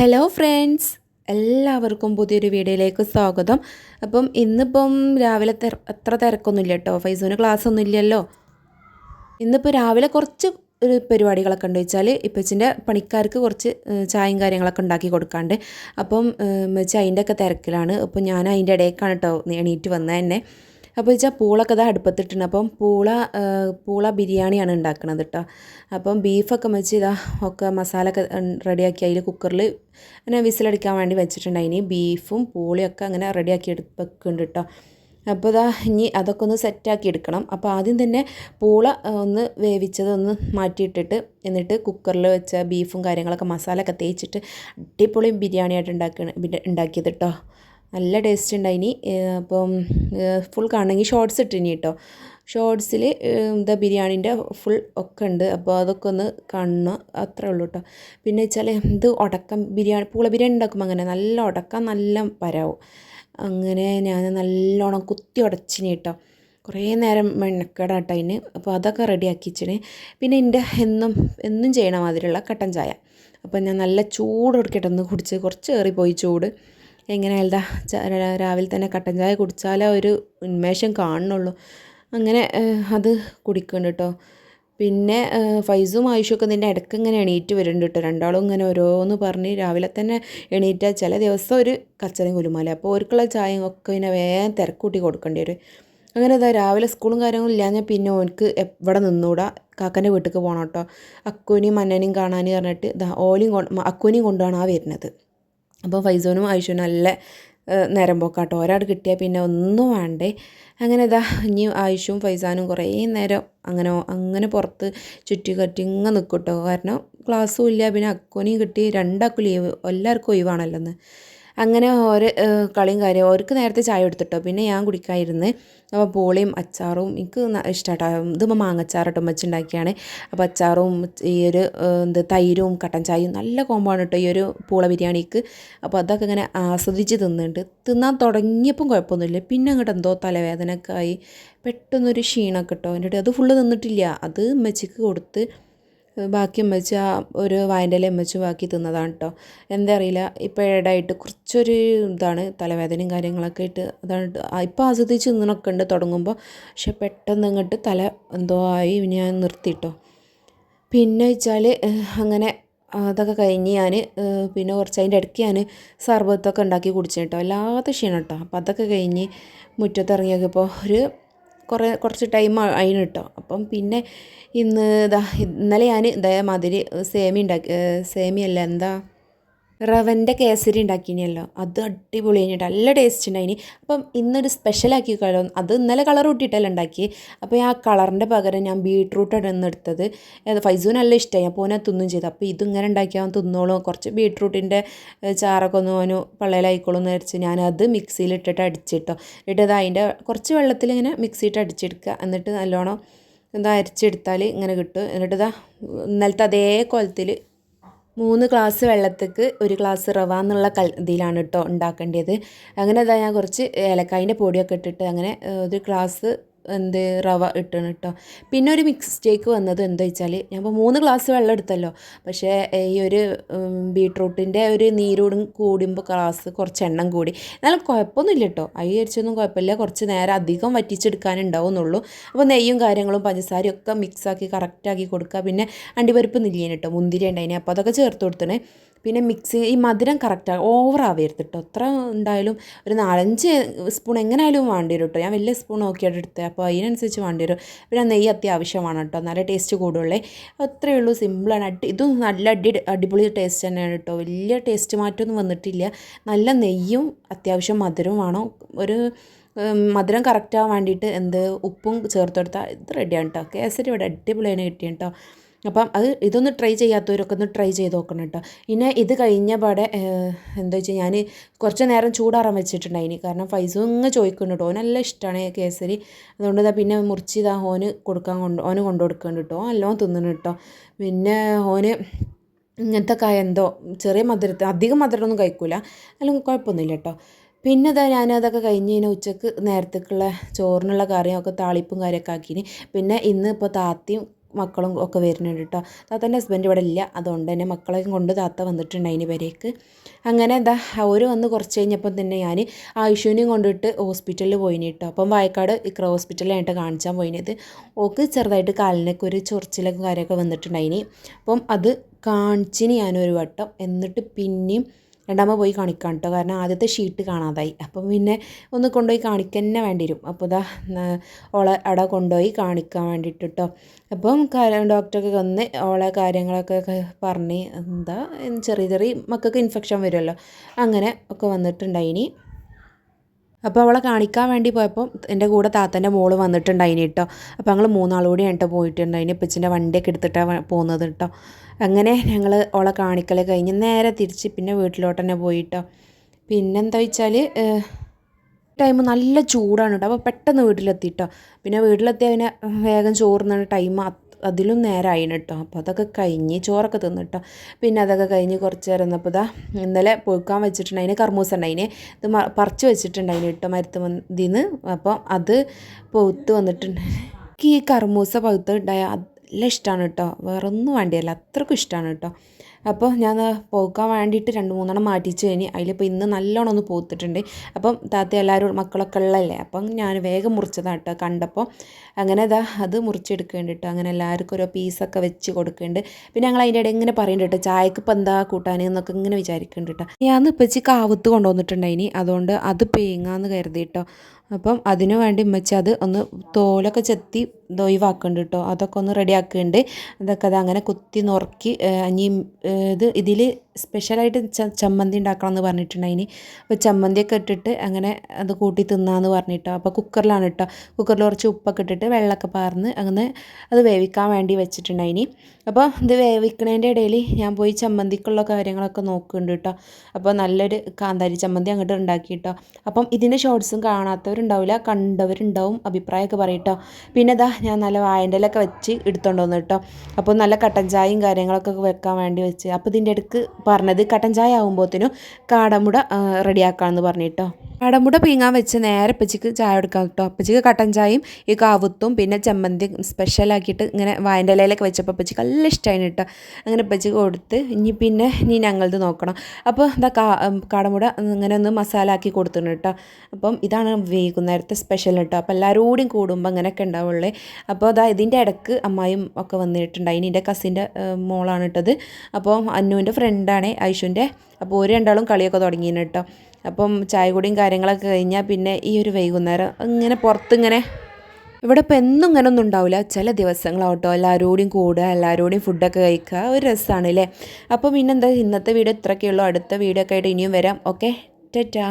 Hello friends എല്ലാവർക്കും പുതിയൊരു വീഡിയോയിലേക്ക് സ്വാഗതം. അപ്പം ഇന്നിപ്പം രാവിലെ തിര അത്ര തിരക്കൊന്നുമില്ല കേട്ടോ. ഫൈസൂന് ക്ലാസ് ഒന്നും ഇല്ലല്ലോ. ഇന്നിപ്പോൾ രാവിലെ കുറച്ച് ഒരു പരിപാടികളൊക്കെ ഉണ്ട് വെച്ചാൽ ഇപ്പച്ചിന്റെ പണിക്കാർക്ക് കുറച്ച് ചായയും കാര്യങ്ങളൊക്കെ ഉണ്ടാക്കി കൊടുക്കാണ്ട്. അപ്പം വെച്ചാൽ അതിന്റെ ഒക്കെ തിരക്കിലാണ്. അപ്പം ഞാൻ അതിന്റെ ഇടയ്ക്കാണ് കേട്ടോ എണീറ്റ് വന്നത് തന്നെ. അപ്പോൾ വെച്ചാൽ പൂളൊക്കെ ഇതാ അടുപ്പത്തിട്ടുണ്ട് അപ്പം പൂള പൂള ബിരിയാണിയാണ് ഉണ്ടാക്കുന്നത് കേട്ടോ അപ്പം ബീഫൊക്കെ വെച്ച് ഇതാ ഒക്കെ മസാല ഒക്കെ റെഡിയാക്കി അതിൽ കുക്കറിൽ അങ്ങനെ വിസിലടിക്കാൻ വേണ്ടി വെച്ചിട്ടുണ്ട്. അതിന് ബീഫും പൂളിയൊക്കെ അങ്ങനെ റെഡിയാക്കി എടുപ്പൊക്കെയുണ്ട് കേട്ടോ അപ്പോൾ ഇതാ ഇനി അതൊക്കെ ഒന്ന് സെറ്റാക്കി എടുക്കണം. അപ്പോൾ ആദ്യം തന്നെ പൂള ഒന്ന് വേവിച്ചതൊന്ന് മാറ്റിയിട്ടിട്ട് എന്നിട്ട് കുക്കറിൽ വെച്ച ബീഫും കാര്യങ്ങളൊക്കെ മസാലയൊക്കെ തേച്ചിട്ട് അടിപൊളി ബിരിയാണിയായിട്ട് ഉണ്ടാക്കണ ഉണ്ടാക്കിയത് കേട്ടോ നല്ല ടേസ്റ്റ് ഉണ്ടായിനി അപ്പം ഫുൾ കാണണമെങ്കിൽ ഷോർട്സ് ഇട്ടിനി കേട്ടോ ഷോർട്സിൽ എന്താ ബിരിയാണീന്റെ ഫുൾ ഒക്കെ ഉണ്ട് അപ്പോൾ അതൊക്കെ ഒന്ന് കാണണം. അത്രേ ഉള്ളൂ കേട്ടോ പിന്നെ വെച്ചാൽ ഇത് ഉടക്കം ബിരിയാണി പൂള ബിരിയാണി ഉണ്ടാക്കുമ്പോൾ അങ്ങനെ നല്ല ഉടക്കം നല്ല പരാവും അങ്ങനെ ഞാൻ നല്ലോണം കുത്തി ഉടച്ചിനി കേട്ടോ കുറേ നേരം മെണ്ണക്കേടാട്ടോ അതിന് അപ്പോൾ അതൊക്കെ റെഡിയാക്കി വെച്ചിന് പിന്നെ എന്റെ എന്നും എന്നും ചെയ്യണ മാതിരിയുള്ള കട്ടൻ ചായ. അപ്പോൾ ഞാൻ നല്ല ചൂട് കൊടുക്കട്ടെ ഒന്ന് കുടിച്ച്. കുറച്ച് കയറിപ്പോയി ചൂട്. എങ്ങനെ എന്താ രാവിലെ തന്നെ കട്ടൻ ചായ കുടിച്ചാലേ ഒരു ഉന്മേഷം കാണുന്നുള്ളൂ. അങ്ങനെ അത് കുടിക്കുന്നുണ്ട് കേട്ടോ പിന്നെ ഫൈസും ഫൈസും ആയുഷൊക്കെ നിന്റെ ഇടയ്ക്ക് ഇങ്ങനെ എണീറ്റ് വരുന്നുണ്ട് കേട്ടോ രണ്ടാളും ഇങ്ങനെ ഓരോന്ന് പറഞ്ഞ് രാവിലെ തന്നെ എണീറ്റാൽ ചില ദിവസം ഒരു കച്ചറയും കുലുമാല അപ്പോൾ ഓർക്കുള്ള ചായയും ഒക്കെ പിന്നെ വേഗം തിരക്കൂട്ടി കൊടുക്കേണ്ടി വരും. അങ്ങനെ ഇതാ രാവിലെ സ്കൂളും കാര്യങ്ങളും ഇല്ലാഞ്ഞാൽ പിന്നെ ഓനക്ക് എവിടെ നിന്നൂടാ. കാക്കന്റെ വീട്ടിലേക്ക് പോകണം കേട്ടോ അക്കുവിനെയും മന്നനെയും കാണാൻ പറഞ്ഞിട്ട് ഇതാ ഓലിയും കൊണ്ട് അക്കുവിനെയും കൊണ്ടാണ് ആ വരുന്നത്. അപ്പോൾ ഫൈസോനും ആയിഷുനും നല്ല നേരം പോക്കാട്ടോ. ഒരാൾ കിട്ടിയാൽ പിന്നെ ഒന്നും വേണ്ടേ. അങ്ങനെ ഇതാ ഇനി ആയിഷും ഫൈസാനും കുറേ നേരം അങ്ങനെ അങ്ങനെ പുറത്ത് ചുറ്റി കറ്റി ഇങ്ങനെ നിൽക്കും കേട്ടോ കാരണം ക്ലാസ്സും ഇല്ല പിന്നെ അക്കോനെയും കിട്ടി രണ്ടാക്കും ലീവ് എല്ലാവർക്കും ഒഴിവാണല്ലോ ഇന്ന് അങ്ങനെ ഓരോ കളിയും കാര്യം അവർക്ക് നേരത്തെ ചായ എടുത്തിട്ടോ പിന്നെ ഞാൻ കുടിക്കാതിരുന്ന് അപ്പോൾ പോളിയും അച്ചാറും എനിക്ക് ഇഷ്ടമാട്ടോ ഇതിപ്പോൾ മാങ്ങച്ചാറട്ടോ വെച്ചുണ്ടാക്കിയാണ് അപ്പോൾ അച്ചാറും ഈ ഒരു എന്ത് തൈരും കട്ടൻ ചായയും നല്ല കോമ്പാണ് കേട്ടോ ഈ ഒരു പൂള ബിരിയാണിക്ക്. അപ്പോൾ അതൊക്കെ ഇങ്ങനെ ആസ്വദിച്ച് തിന്നുന്നുണ്ട് തിന്നാൻ തുടങ്ങിയപ്പം കുഴപ്പമൊന്നുമില്ല. പിന്നെ അങ്ങോട്ട് എന്തോ തലവേദനയൊക്കെ ആയി. പെട്ടെന്നൊരു ക്ഷീണമൊക്കെ കേട്ടോ എന്റെ അത് ഫുള്ള് തിന്നിട്ടില്ല. അത് ഉമ്മച്ചിക്ക് കൊടുത്ത് ബാക്കി ഉമ്മച്ചി ആ ഒരു വായന്റെ ഇല ഉമ്മച്ചി ബാക്കി തിന്നതാണ് കേട്ടോ എന്താ അറിയില്ല ഇപ്പോൾ ഇടയായിട്ട് കുറച്ചൊരു ഇതാണ് തലവേദനയും കാര്യങ്ങളൊക്കെ ആയിട്ട് അതാണ് ഇപ്പോൾ ആസ്വദിച്ച് തിന്നണൊക്കെ ഉണ്ട് തുടങ്ങുമ്പോൾ പക്ഷെ പെട്ടെന്ന് ഇങ്ങോട്ട് തല എന്തോ ആയി ഞാൻ നിർത്തിയിട്ടോ പിന്നെ വെച്ചാൽ അങ്ങനെ അതൊക്കെ കഴിഞ്ഞ് ഞാൻ പിന്നെ കുറച്ച് അതിന്റെ ഇടയ്ക്ക് ഞാൻ സർബത്തൊക്കെ ഉണ്ടാക്കി കുടിച്ചു കേട്ടോ വല്ലാത്ത ക്ഷീണം കേട്ടോ അപ്പം അതൊക്കെ കഴിഞ്ഞ് മുറ്റത്തിറങ്ങിയൊക്കെ ഇപ്പോൾ ഒരു കുറേ കുറച്ച് ടൈം അതിന് കേട്ടോ അപ്പം പിന്നെ ഇന്ന് ഇതാ ഇന്നലെ ഞാൻ ഇതേമാതിരി സേമിയ ഉണ്ടാക്കി സേമിയല്ല എന്താ? റവന്റെ കേസരി ഉണ്ടാക്കിനല്ലോ അത് അടിപൊളി കഴിഞ്ഞിട്ട് നല്ല ടേസ്റ്റ് ഉണ്ടായിനി. അപ്പം ഇന്നൊരു സ്പെഷ്യലാക്കി കളോ അത് ഇന്നലെ കളർ കൂട്ടിയിട്ടല്ല ഉണ്ടാക്കി അപ്പോൾ ആ കളറിന്റെ പകരം ഞാൻ ബീട്രൂട്ടാണ് ഇന്ന് എടുത്തത്. അത് ഫൈസൂന് നല്ല ഇഷ്ടമായി അപ്പോൾ ഓനെ തിന്നും ചെയ്തു. അപ്പോൾ ഇതിങ്ങനെ ഉണ്ടാക്കിയാൽ തിന്നോളും. കുറച്ച് ബീട്രൂട്ടിന്റെ ചാറൊക്കെ ഒന്ന് ഓന് പള്ളയിലായിക്കോളും എന്ന് വിചാരിച്ച് ഞാനത് മിക്സിയിലിട്ടിട്ട് അടിച്ചിട്ടോ. ഇട്ടത് അതിന്റെ കുറച്ച് വെള്ളത്തിൽ ഇങ്ങനെ മിക്സിയിട്ട് അടിച്ചെടുക്കുക. എന്നിട്ട് നല്ലോണം എന്താ അരച്ചെടുത്താൽ ഇങ്ങനെ കിട്ടും. എന്നിട്ട് ഇതാ ഇന്നലത്തെ അതേ കോലത്തിൽ മൂന്ന് ഗ്ലാസ് വെള്ളത്തേക്ക് ഒരു ഗ്ലാസ് റവ എന്നുള്ള കൽ ഇതിലാണ് കേട്ടോ ഉണ്ടാക്കേണ്ടത് അങ്ങനെ ഇതാ ഞാൻ കുറച്ച് ഏലക്കായിന്റെ പൊടിയൊക്കെ ഇട്ടിട്ട് അങ്ങനെ ഒരു ഗ്ലാസ് എന്ത് റവ ഇട്ടണം കേട്ടോ പിന്നെ ഒരു മിക്സ്റ്റേക്ക് വന്നത് എന്താ വെച്ചാൽ ഞാൻ ഇപ്പോൾ മൂന്ന് ഗ്ലാസ് വെള്ളം എടുത്തല്ലോ. പക്ഷേ ഈ ഒരു ബീട്രൂട്ടിന്റെ ഒരു നീരോടും കൂടുമ്പോൾ ഗ്ലാസ് കുറച്ച് എണ്ണം കൂടി. എന്നാലും കുഴപ്പമൊന്നുമില്ല കേട്ടോ അരി അരിച്ചൊന്നും കുഴപ്പമില്ല. കുറച്ച് നേരം അധികം വറ്റിച്ചെടുക്കാനുണ്ടാവുന്നുള്ളൂ. അപ്പോൾ നെയ്യും കാര്യങ്ങളും പഞ്ചസാരയും ഒക്കെ മിക്സാക്കി കറക്റ്റാക്കി കൊടുക്കുക. പിന്നെ അണ്ടിപ്പരിപ്പ് നെല്ലിയാണ് കേട്ടോ മുന്തിരി ഉണ്ടായിന് അപ്പോൾ അതൊക്കെ ചേർത്ത് കൊടുത്തണേ. പിന്നെ മിക്സി ഈ മധുരം കറക്റ്റ് ഓവർ ആവരുത് കേട്ടോ എത്ര ഉണ്ടായാലും ഒരു നാലഞ്ച് സ്പൂൺ എങ്ങനെയായാലും വേണ്ടി വരും കേട്ടോ ഞാൻ വലിയ സ്പൂൺ നോക്കിയിട്ട് എടുത്തത് അപ്പോൾ അതിനനുസരിച്ച് വേണ്ടി വരും. പിന്നെ നെയ്യ് അത്യാവശ്യമാണ് കേട്ടോ നല്ല ടേസ്റ്റ് കൂടുള്ളേ. അത്രയേ ഉള്ളൂ സിമ്പിളാണ് അടി ഇതും നല്ല അടി അടിപൊളി ടേസ്റ്റ് തന്നെയാണ് കേട്ടോ വലിയ ടേസ്റ്റ് മാറ്റമൊന്നും വന്നിട്ടില്ല. നല്ല നെയ്യും അത്യാവശ്യം മധുരവും വേണം. ഒരു മധുരം കറക്റ്റ് ആവാൻ വേണ്ടിയിട്ട് എന്ത് ഉപ്പും ചേർത്ത് കൊടുത്താൽ ഇത് റെഡിയാണ് കേട്ടോ കേസരി ഇവിടെ അടിപൊളിയാണ് കിട്ടിയ കേട്ടോ അപ്പം അത് ഇതൊന്ന് ട്രൈ ചെയ്യാത്തവരൊക്കെ ഒന്ന് ട്രൈ ചെയ്ത് നോക്കണം കേട്ടോ. പിന്നെ ഇത് കഴിഞ്ഞ പാടെ എന്താ വെച്ചാൽ ഞാൻ കുറച്ച് നേരം ചൂടാറാൻ വെച്ചിട്ടുണ്ടായിനി. കാരണം ഫൈസും ഇങ്ങ് ചോദിക്കുന്നുണ്ട് കേട്ടോ. നല്ല ഇഷ്ടമാണ് കേസരി. അതുകൊണ്ട് ഇതാ പിന്നെ മുറിച്ച് ഇതാ ഓന് കൊടുക്കാൻ കൊണ്ട് ഓന് കൊണ്ടു കൊടുക്കുന്നുണ്ട് കേട്ടോ. എല്ലാം തിന്നണം കേട്ടോ. പിന്നെ ഓന് ഇങ്ങനത്തെ കായ എന്തോ ചെറിയ മധുരത്തെ അധികം മധുരമൊന്നും കഴിക്കൂല. അല്ലെങ്കിൽ കുഴപ്പമൊന്നുമില്ല കേട്ടോ. പിന്നെ ഇതാ ഞാനതൊക്കെ കഴിഞ്ഞ് കഴിഞ്ഞാൽ ഉച്ചയ്ക്ക് നേരത്തേക്കുള്ള ചോറിനുള്ള കറിയും ഒക്കെ താളിപ്പും കാര്യമൊക്കെ ആക്കിന്. പിന്നെ ഇന്ന് ഇപ്പോൾ താത്തയും മക്കളും ഒക്കെ വരുന്നുണ്ട് കേട്ടോ താത്തന്റെ ഹസ്ബൻഡ് ഇവിടെ ഇല്ല. അതുകൊണ്ട് തന്നെ മക്കളെയും കൊണ്ട് താത്ത വന്നിട്ടുണ്ട് അതിന് വരേക്ക് അങ്ങനെ എന്താ അവർ വന്ന് കുറച്ച് കഴിഞ്ഞപ്പം തന്നെ ഞാൻ ആയുഷുവിനെയും കൊണ്ടിട്ട് ഹോസ്പിറ്റലിൽ പോയിന് കേട്ടോ അപ്പം വായക്കാട് ഇക്ര ഹോസ്പിറ്റലിലായിട്ട് കാണിച്ചാൽ പോയിനത്. ഓക്ക് ചെറുതായിട്ട് കാലിനൊക്കെ ഒരു ചൊറിച്ചിലൊക്കെ കാര്യമൊക്കെ വന്നിട്ടുണ്ടായിനി. അപ്പം അത് കാണിച്ചിന് ഞാനൊരു വട്ടം. എന്നിട്ട് പിന്നെയും രണ്ടാമത് പോയി കാണിക്കാം കേട്ടോ കാരണം ആദ്യത്തെ ഷീറ്റ് കാണാതായി. അപ്പം പിന്നെ ഒന്ന് കൊണ്ടുപോയി കാണിക്കാൻ തന്നെ വേണ്ടി വരും അപ്പോൾ ഇതാ ഓളെ അവിടെ കൊണ്ടുപോയി കാണിക്കാൻ വേണ്ടിയിട്ട് കേട്ടോ അപ്പം ഡോക്ടറൊക്കെ വന്ന് ഓളെ കാര്യങ്ങളൊക്കെ പറഞ്ഞ് എന്താ ചെറിയ ചെറിയ മക്കൾക്ക് ഇൻഫെക്ഷൻ വരുമല്ലോ അങ്ങനെ ഒക്കെ വന്നിട്ടുണ്ടായിനി. അപ്പോൾ അവളെ കാണിക്കാൻ വേണ്ടി പോയപ്പോൾ എന്റെ കൂടെ താത്തന്റെ മോൾ വന്നിട്ടുണ്ടായിനി കേട്ടോ അപ്പോൾ ഞങ്ങൾ മൂന്നാളുകൂടി കേട്ടോ പോയിട്ടുണ്ടായിന്. ഇപ്പച്ചിന്റെ വണ്ടിയൊക്കെ എടുത്തിട്ടാണ് പോകുന്നത് കേട്ടോ അങ്ങനെ ഞങ്ങൾ അവളെ കാണിക്കൽ കഴിഞ്ഞ് നേരെ തിരിച്ച് പിന്നെ വീട്ടിലോട്ട് തന്നെ പോയിട്ടോ പിന്നെന്താ വെച്ചാൽ ടൈം നല്ല ചൂടാണ് കേട്ടോ അപ്പോൾ പെട്ടെന്ന് വീട്ടിലെത്തിയിട്ടോ പിന്നെ വീട്ടിലെത്തി അതിനെ വേഗം ചോറുന്ന ടൈം അതിലും നേരമായിന് കേട്ടോ അപ്പോൾ അതൊക്കെ കഴിഞ്ഞ് ചോറൊക്കെ തിന്നിട്ടോ പിന്നെ അതൊക്കെ കഴിഞ്ഞ് കുറച്ച് നേരം നിന്നപ്പോൾ ഇതാ ഇന്നലെ പൊഴുക്കാൻ വെച്ചിട്ടുണ്ടായിന് കർമൂസ ഉണ്ടായിന്. ഇത് പറിച്ച് വെച്ചിട്ടുണ്ടായിന് കേട്ടോ മരുത്ത് മന്തിന്ന് അപ്പോൾ അത് പൊഴുത്ത് വന്നിട്ടുണ്ട്. എനിക്ക് ഈ കർമൂസ പഴുത്ത് ഉണ്ടായ നല്ല ഇഷ്ടമാണ് കേട്ടോ വേറൊന്നും വേണ്ടിയല്ല അത്രക്കും ഇഷ്ടമാണ് കേട്ടോ അപ്പോൾ ഞാൻ പോക്കാൻ വേണ്ടിയിട്ട് രണ്ട് മൂന്നെണ്ണം മാറ്റിച്ച് കഴിഞ്ഞ് അതിലിപ്പോൾ ഇന്ന് നല്ലോണം ഒന്ന് പൂത്തിട്ടുണ്ട്. അപ്പം താത്ത എല്ലാവരും മക്കളൊക്കെ ഉള്ളതല്ലേ? അപ്പം ഞാൻ വേഗം മുറിച്ചതാണ് കേട്ടോ കണ്ടപ്പോൾ അങ്ങനെ ഇതാ അത് മുറിച്ചെടുക്കേണ്ടിട്ടോ അങ്ങനെ എല്ലാവർക്കും ഓരോ പീസൊക്കെ വെച്ച് കൊടുക്കുന്നുണ്ട്. പിന്നെ ഞങ്ങൾ അതിന്റെ ഇടയിൽ ഇങ്ങനെ പറയുന്നുണ്ട് കേട്ടോ ചായക്ക് ഇപ്പം എന്താ കൂട്ടാൻ എന്നൊക്കെ ഇങ്ങനെ വിചാരിക്കുന്നുണ്ട് ഞാൻ ഇപ്പച്ചി കാവത്ത് കൊണ്ടുവന്നിട്ടുണ്ടായിനി. അതുകൊണ്ട് അത് പേങ്ങാന്ന് കരുതി കേട്ടോ അപ്പം അതിനു വേണ്ടി ഉമ്മച്ചി അത് ഒന്ന് തോലൊക്കെ ചെത്തി ഒഴിവാക്കുന്നുണ്ട് കേട്ടോ അതൊക്കെ ഒന്ന് റെഡി ആക്കുന്നുണ്ട് അതൊക്കെ അത് അങ്ങനെ കുത്തി നുറുക്കി ഇനി ഇത് ഇതിൽ സ്പെഷ്യലായിട്ട് ചമ്മന്തി ഉണ്ടാക്കണം എന്ന് പറഞ്ഞിട്ടുണ്ടായിന് അപ്പോൾ ചമ്മന്തിയൊക്കെ ഇട്ടിട്ട് അങ്ങനെ അത് കൂട്ടി തിന്നാന്ന് പറഞ്ഞിട്ടോ. അപ്പോൾ കുക്കറിലാണ് കേട്ടോ കുക്കറിൽ കുറച്ച് ഉപ്പൊക്കെ ഇട്ടിട്ട് വെള്ളമൊക്കെ പാർന്ന് അങ്ങനെ അത് വേവിക്കാൻ വേണ്ടി വെച്ചിട്ടുണ്ടായിന് അപ്പോൾ ഇത് വേവിക്കണതിന്റെ ഇടയിൽ ഞാൻ പോയി ചമ്മന്തിക്കുള്ള കാര്യങ്ങളൊക്കെ നോക്കുന്നുണ്ട് കേട്ടോ അപ്പോൾ നല്ലൊരു കാന്താരി ചമ്മന്തി അങ്ങോട്ട് ഉണ്ടാക്കി കേട്ടോ അപ്പം ഇതിന്റെ ഷോർട്സും കാണാത്തവരുണ്ടാവില്ല കണ്ടവരുണ്ടാവും അഭിപ്രായമൊക്കെ പറയട്ടോ പിന്നെ ഇതാ ഞാൻ നല്ല വായന്റെലൊക്കെ വെച്ച് എടുത്തോണ്ട് വന്നു കേട്ടോ അപ്പോൾ നല്ല കട്ടൻ ചായയും കാര്യങ്ങളൊക്കെ വെക്കാൻ വേണ്ടി വെച്ച്. അപ്പോൾ ഇതിന്റെ അടുക്ക് പറഞ്ഞത് കട്ടൻ ചായ ആകുമ്പോഴത്തേനും കാടമുട റെഡിയാക്കാമെന്ന് പറഞ്ഞു കേട്ടോ കാടമുട പീങ്ങാൻ വെച്ച് നേരെ അപ്പച്ചിക്ക് ചായ എടുക്കാം കേട്ടോ അപ്പച്ചിക്ക് കട്ടൻ ചായയും ഈ കാവുത്തും പിന്നെ ചമ്മന്തി സ്പെഷ്യലാക്കിയിട്ട് ഇങ്ങനെ വായന്റെ ഇലയിലൊക്കെ വെച്ചപ്പോൾ അപ്പച്ചിക്ക് നല്ല ഇഷ്ടമായി കേട്ടോ അങ്ങനെ അപ്പച്ചിക്ക് കൊടുത്ത് ഇനി പിന്നെ ഇനി ഞങ്ങളത് നോക്കണം. അപ്പോൾ എന്താ കാ കാടമുട ഇങ്ങനെ ഒന്ന് മസാല ആക്കി കൊടുത്തിട്ടുണ്ട് കേട്ടോ അപ്പം ഇതാണ് വൈകുന്നേരത്തെ സ്പെഷ്യൽ കേട്ടോ അപ്പോൾ എല്ലാവരും കൂടിയും കൂടുമ്പോൾ അങ്ങനെയൊക്കെ ഉണ്ടാവുള്ളേ അപ്പോൾ അതാ ഇതിന്റെ ഇടയ്ക്ക് അമ്മായും ഒക്കെ വന്നിട്ടുണ്ടായി. എന്റെ കസിന്റെ മോളാണ് ഇട്ടത്. അപ്പോൾ അന്നുവിന്റെ ഫ്രണ്ടാണ് ഐഷുവിന്റെ അപ്പോൾ ഒരു രണ്ടാളും കളിയൊക്കെ തുടങ്ങിയിരുന്നു കേട്ടോ. അപ്പം ചായ കുടിയും കാര്യങ്ങളൊക്കെ കഴിഞ്ഞാൽ പിന്നെ ഈ ഒരു വൈകുന്നേരം ഇങ്ങനെ പുറത്തിങ്ങനെ ഇവിടെ ഇപ്പം എന്നും ഇങ്ങനെ ഒന്നും ഉണ്ടാവില്ല. ചില ദിവസങ്ങളാവട്ടോ. എല്ലാവരോടും കൂടുക എല്ലാവരോടും ഫുഡൊക്കെ കഴിക്കുക. ഒരു രസമാണ് അല്ലേ അപ്പം പിന്നെന്താ? ഇന്നത്തെ വീഡിയോ ഇത്രയൊക്കെയുള്ളൂ. അടുത്ത വീഡിയോ ഒക്കെ ആയിട്ട് ഇനിയും വരാം. ഓക്കെ? ടാറ്റാ.